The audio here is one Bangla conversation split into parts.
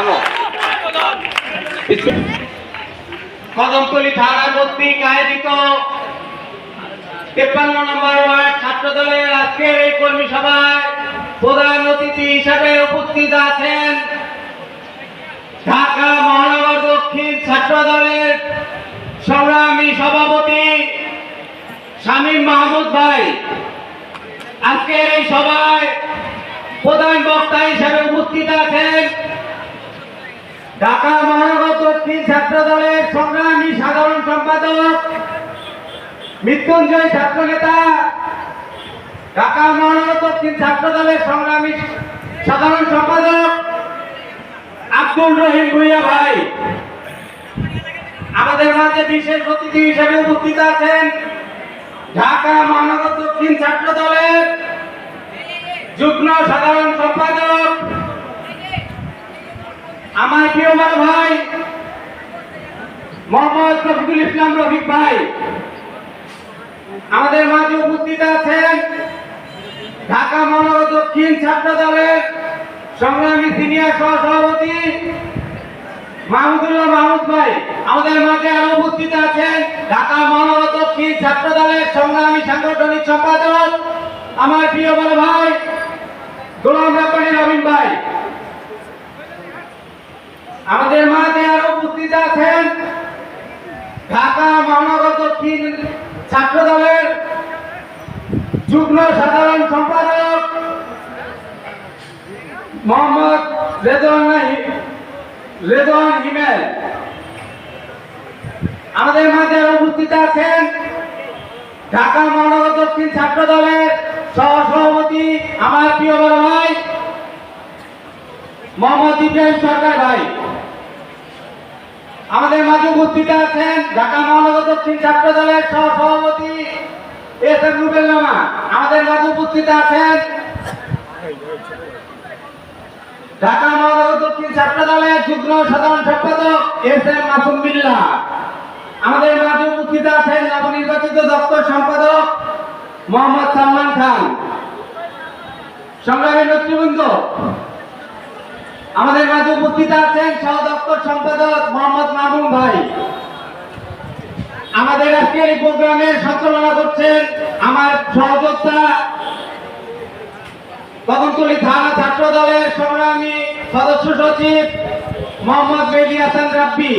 থামো। কদমতলী থানা কর্তৃক আয়োজিত তেপ্পান্ন নম্বর ওয়ার্ড ছাত্র দলের আজকের এই কর্মী সভায় প্রধান অতিথি হিসাবে উপস্থিত আছেন ঢাকা মহানগর দক্ষিণ ছাত্র দলের সংগ্রামী সভাপতি শামীম মাহমুদ ভাই। আজকের এই সভায় প্রধান বক্তা হিসাবে উপস্থিত আছেন ঢাকা মহানগর দক্ষিণ ছাত্র দলের সংগ্রামী সাধারণ সম্পাদক, মৃত্যুঞ্জয় ছাত্র নেতা ঢাকা মহানগর দক্ষিণ ছাত্র দলের সংগ্রামী সাধারণ সম্পাদক আব্দুল রহিম ভুইয়া ভাই। আমাদের মাঝে বিশেষ অতিথি হিসেবে উপস্থিত আছেন ঢাকা মহানগর দক্ষিণ ছাত্র দলের যুগ্ম সাধারণ সম্পাদক আমার প্রিয় বড় ভাই, মোহাম্মদ রফিকুল ইসলাম রফিক ভাই, আমাদের মাঝে উপস্থিত আছেন ঢাকা মহানগর দক্ষিণ ছাত্র দলের সংগ্রামী সিনিয়র সহসভাপতি মাহমুদুল্লাহ মাহমুদ ভাই। আমাদের মাঝে আরও উপস্থিত আছেন ঢাকা মহানগর দক্ষিণ ছাত্র দলের সংগ্রামী সাংগঠনিক সম্পাদক, আমার প্রিয় বড় ভাই, গোলাম ব্যাপারী রবীন ভাই। আমাদের মাঝে আরও উপস্থিত আছেন ঢাকা মহানগর দক্ষিণ ছাত্র দলের যুগ্ম সাধারণ সম্পাদক মোহাম্মদ রেদওয়ান নাহি- রেদওয়ান হিমেল। আমাদের মাঝে আরও উপস্থিত আছেন ঢাকা মহানগর দক্ষিণ ছাত্র দলের সহ সভাপতি আমার প্রিয় বড় ভাই, মোহাম্মদ ইব্রাহিম সরকার ভাই। আমাদের মাঝে উপস্থিত আছেন ঢাকা মহানগর দক্ষিণ ছাত্র দলের সহ সভাপতি এস এম রুবেল আমাদের মাঝে উপস্থিত আছেন ঢাকা মহানগর দক্ষিণ ছাত্র দলের যুগ্ম সাধারণ সম্পাদক এস এম মাসুম বিল্লা। আমাদের মাঝে উপস্থিত আছেন নবনির্বাচিত দপ্তর সম্পাদক মোহাম্মদ সালমান খান। সংগ্রামী নেতৃবৃন্দ আমাদের মাঝে উপস্থিত আছেন সহ দপ্তর সম্পাদক মোহাম্মদ মামুন ভাই। আমাদের আজকের এই প্রোগ্রামের সঞ্চালনা করছেন আমার সহযোদ্ধা কদমতলী থানা ছাত্র দলের সংগ্রামী সদস্য সচিব মোহাম্মদ মেহদি হাসান রাব্বি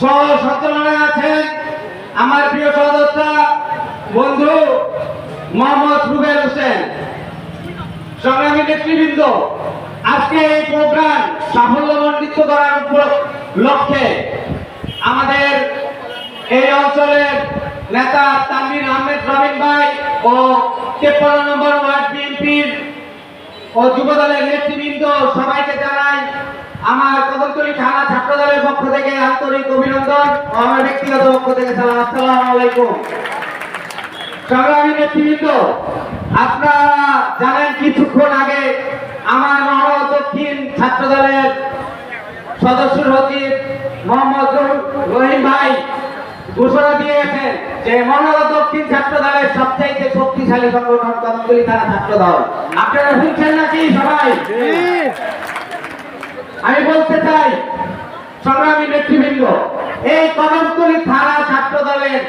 সহ সঞ্চালনায় আছেন আমার প্রিয় সহযোদ্ধা বন্ধু মোহাম্মদ রুবেল হোসেন, সংগ্রামী নেতৃবৃন্দ। আজকে এই প্রোগ্রাম সাফল্যমণ্ডিত করার লক্ষ্যে আমাদের এই অঞ্চলের নেতা তানভীর আহমেদ রবিন ভাই ও তেপ্পান্ন নম্বর ওয়ার্ড বিএনপির ও যুব দলের নেতৃবৃন্দ সবাইকে জানাই আমার কদমতলী থানা ছাত্র দলের পক্ষ থেকে আন্তরিক অভিনন্দন ও আমার ব্যক্তিগত পক্ষ থেকে সালাম। আসসালামু আলাইকুম। সংগ্রামী নেতৃবৃন্দ, আপনারা জানেন কিছুক্ষণ আগে আমার মহানগর দক্ষিণ ছাত্র দলের সদস্য সচিব মোহাম্মদ রহিম ভাই ঘোষণা দিয়েছেন যে মহানগর দক্ষিণ ছাত্র দলের সবচাইতে শক্তিশালী সংগঠন কদমতলী থানা ছাত্র দল আপনারা শুনছেন নাকি সবাই? আমি বলতে চাই, সংগ্রামী নেতৃবৃন্দ, এই কদমতলী থানা ছাত্র দলের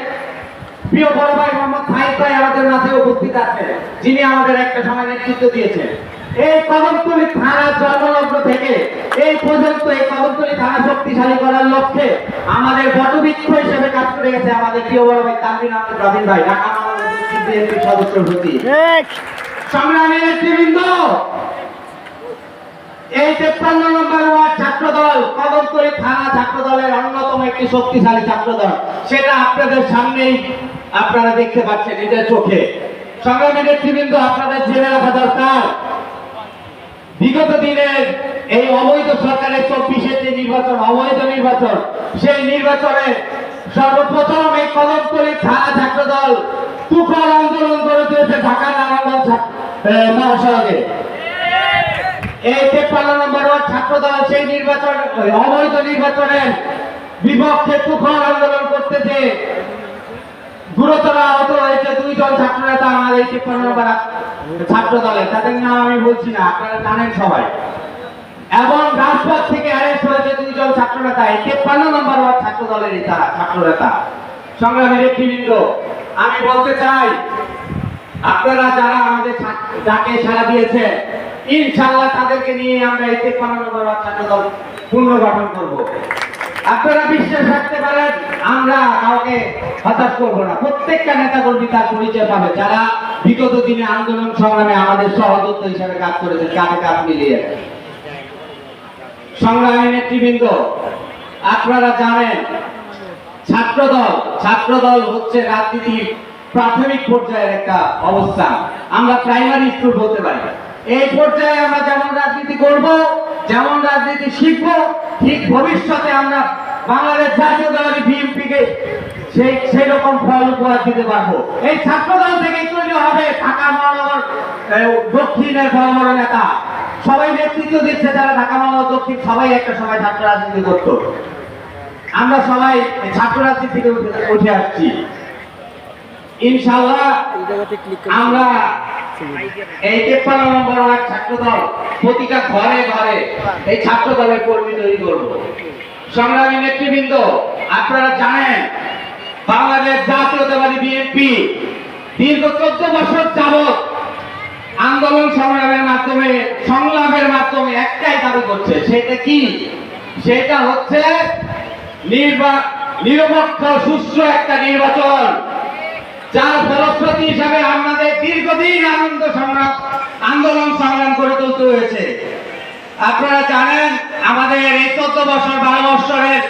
প্রিয় বড় ভাই মোহাম্মদ সাহিদ ভাই আমাদের মাঝে উপস্থিত আছে যিনি আমাদের একটা সময় নেতৃত্ব দিয়েছেন। এই কদমতলী থানা জন্মলগ্ন থেকে এই পর্যন্ত এই কদমতলী থানা শক্তিশালী করার লক্ষ্যে আমাদের বটবৃক্ষ হিসেবে কাজ করে গেছে আমাদের প্রিয় বড় ভাই তানবিন আহমেদ রবিন ভাই ঢাকা বিএনপির সদস্য সচিব সংগ্রামী নেতৃবৃন্দ এই তেপ্পান্ন নম্বর ওয়ার্ড ছাত্র দল কদমতলী থানা ছাত্র দলের অন্যতম একটি শক্তিশালী ছাত্র দল সেটা আপনাদের সামনেই আপনারা দেখতে পাচ্ছেন নিজের চোখে। সংগ্রামী নেতৃবৃন্দ আপনাদের জেনে রাখা দরকার বিগত দিনের এই অবৈধ সরকারের চব্বিশের যে নির্বাচন, অবৈধ নির্বাচন, সেই নির্বাচনে সর্বপ্রথম এই কদমতলী থানা ছাত্র দল তুফান আন্দোলন করে দিয়েছে ঢাকা নারায়ণগঞ্জ মহাসড়কে। এই তেপ্পান্ন নম্বর ওয়ার্ড ছাত্র দল সেই নির্বাচন অবৈধ নির্বাচনের বিপক্ষে তুফান আন্দোলন করতেছে গুরুতর আহত হয়েছে দুইজন ছাত্র নেতা আমাদের তেপ্পান্ন নম্বর ছাত্র দলের। তাদের নাম আমি বলছি না, আপনারা জানেন সবাই। এবং রাজপথ থেকে আরেক ছাত্র নেতা, এই তেপ্পান্ন নম্বর ওয়ার্ড ছাত্র দলেরই তারা ছাত্র নেতা। সংগ্রামী নেতৃবৃন্দ, আমি বলতে চাই, আপনারা যারা আমাদের ডাকে সাড়া দিয়েছেন, ইনশাআল্লাহ তাদেরকে নিয়ে আমরা এই তেপ্পান্ন নম্বর ওয়ার্ড ছাত্র দল পুনর্গঠন করব। আপনারা বিশ্বাস রাখতে পারেন, আমরা কাউকে হতাশ করব না। প্রত্যেকটা নেতা কর্মী তার পরিচয় পাবে। যারা বিগত দিনে আন্দোলন সংগ্রামে আমাদের সহযোদ্ধ হিসাবে কাজ করেছেন, কাঁধে কাঁধ মিলিয়ে। সংগ্রামী নেতৃবৃন্দ, আপনারা জানেন, ছাত্রদল ছাত্রদল হচ্ছে রাজনীতির প্রাথমিক পর্যায়ের একটা অবস্থা আমরা প্রাইমারি স্কুল বলতে পারি। এই পর্যায়ে আমরা যেমন রাজনীতি করব যেমন রাজনীতি শিখব ঠিক ভবিষ্যতে আমরা বাংলাদেশ জাতীয় দলের বিএনপি কে সেই সেই রকম ফল উপহার দিতে পারব। এই ছাত্রদল থেকে তৈরি হবে ঢাকা মহানগর দক্ষিণের বড় বড় নেতা। সবাই নেতৃত্ব দিচ্ছে যারা ঢাকা মহানগর দক্ষিণ সবাই একটা সময় ছাত্র রাজনীতি করতো। আমরা সবাই ছাত্র রাজনীতি থেকে উঠে- আসছি। ক্লিক আমরা এই তেপ্পান্ন নম্বর ওয়ার্ড ছাত্র দল প্রতিটা ঘরে ঘরে এই ছাত্র দলের কর্মী তৈরি করব। সংগ্রামী নেতৃবৃন্দ আপনারা জানেন বাংলাদেশ জাতীয়তাবাদী বিএনপি দীর্ঘ চোদ্দ বছর যাবত আন্দোলন সংগ্রামের মাধ্যমে সংলাপের মাধ্যমে একটাই দাবি করছে সেটা কি? সেটা হচ্ছে নির্বা নিরপেক্ষ সুষ্ঠু একটা নির্বাচন। যার ফলশ্রুতি হিসাবে আমাদের দীর্ঘদিন আনন্দ সংগ্রাম আন্দোলন সংগ্রাম করে তুলতে হয়েছে। আপনারা জানেন, আমাদের এই চোদ্দ বছর, বারো বছরের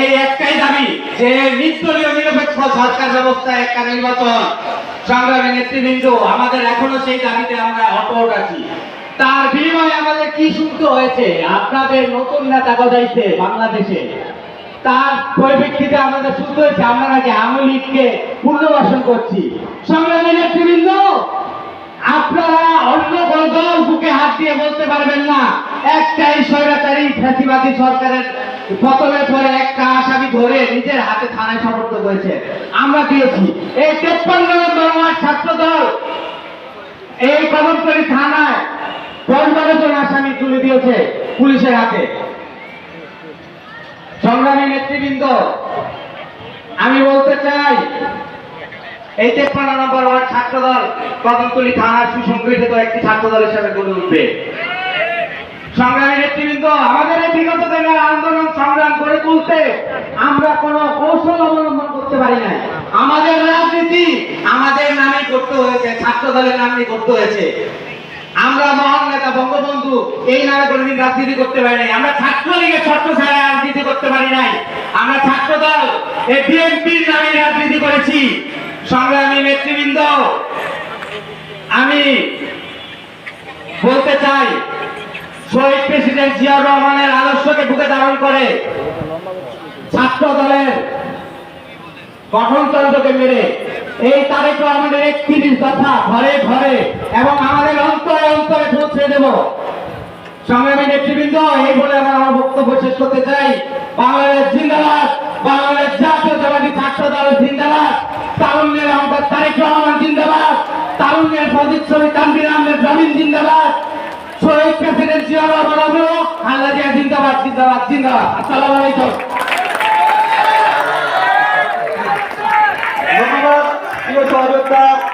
এই একটাই দাবি যে নির্দলীয় নিরপেক্ষ সরকার ব্যবস্থা একটা নির্বাচন। সংগ্রামী নেতৃবৃন্দ, আমাদের এখনও সেই দাবিতে আমরা অটল আছি। তার বিনিময়ে আমাদের কি শুনতে হয়েছে? আপনাদের নতুন নেতা গজাইছে বাংলাদেশে। তার পরিপ্রেক্ষিতে আমাদের শুনতে হয়েছে, আমরা নাকি আওয়ামী লীগকে পুনর্বাসন করছি। সংগ্রামী নেতৃবৃন্দ, আপনারা অন্য কোন দল বুকে হাত দিয়ে বলতে পারবেন না। একটাই স্বৈরাচারী ফ্যাসিবাদী সরকারের পতনের পরে একটা আসামি ধরে নিজের হাতে থানায় সমর্থ করেছে। আমরা দিয়েছি। এই তেপ্পান্ন নম্বর ছাত্র দল এই কদমতলী থানায় বারো জন আসামি তুলে দিয়েছে পুলিশের হাতে। সংগ্রামী নেতৃবৃন্দ, আমি বলতে চাই, এই তেপ্পান্ন নম্বর ওয়ার্ড ছাত্র দল কদমতলী থানার সুসংগঠিত একটি ছাত্র দল হিসেবে গড়ে উঠবে। সংগ্রামী নেতৃবৃন্দ, আমাদের এই বিগত দিনের আন্দোলন সংগ্রাম করে তুলতে আমরা কোনো কৌশল অবলম্বন করতে পারি নাই। আমাদের রাজনীতি আমাদের নামে করতে হয়েছে ছাত্র দলের নামে করতে হয়েছে। আমরা মহান নেতা, বঙ্গবন্ধু, এই নামে কোনোদিন রাজনীতি করতে পারি নাই। আমরা ছাত্রলীগের শর্ত ছাড়া রাজনীতি করতে পারি নাই। আমরা ছাত্র দল এই বিএনপির নামে রাজনীতি করেছি। সংগ্রামী নেতৃবৃন্দ, আমি বলতে চাই, শহীদ প্রেসিডেন্ট জিয়াউর রহমানের আদর্শকে বুকে ধারণ করে ছাত্র দলের গঠনতন্ত্রকে মেরে এই তারিখ আমাদের একত্রিশ দফা, ঘরে ঘরে, এবং আমাদের অন্তরে অন্তরে পৌঁছে দেব। সংগ্রামী নেতৃবৃন্দ এই বলে আমরা আমার বক্তব্য শেষ করতে চাই। বাংলাদেশ জিন্দাবাদ, বাংলাদেশ জাতীয়তাবাদী ছাত্র দল জিন্দাবাদ। তারুণ্যের আমাদের তারেক রহমান জিন্দাবাদ। তারুণ্যের প্রদীপ ছবি তানবির আহমেদ জমিন জিন্দাবাদ। শহীদ প্রেসিডেন্ট জিয়া রহমান আল্লাহ জিয়া জিন্দাবাদ জিন্দাবাদ জিন্দাবাদ। আসসালামু আলাইকুম। ধন্যবাদ প্রিয় সহযোদ্ধা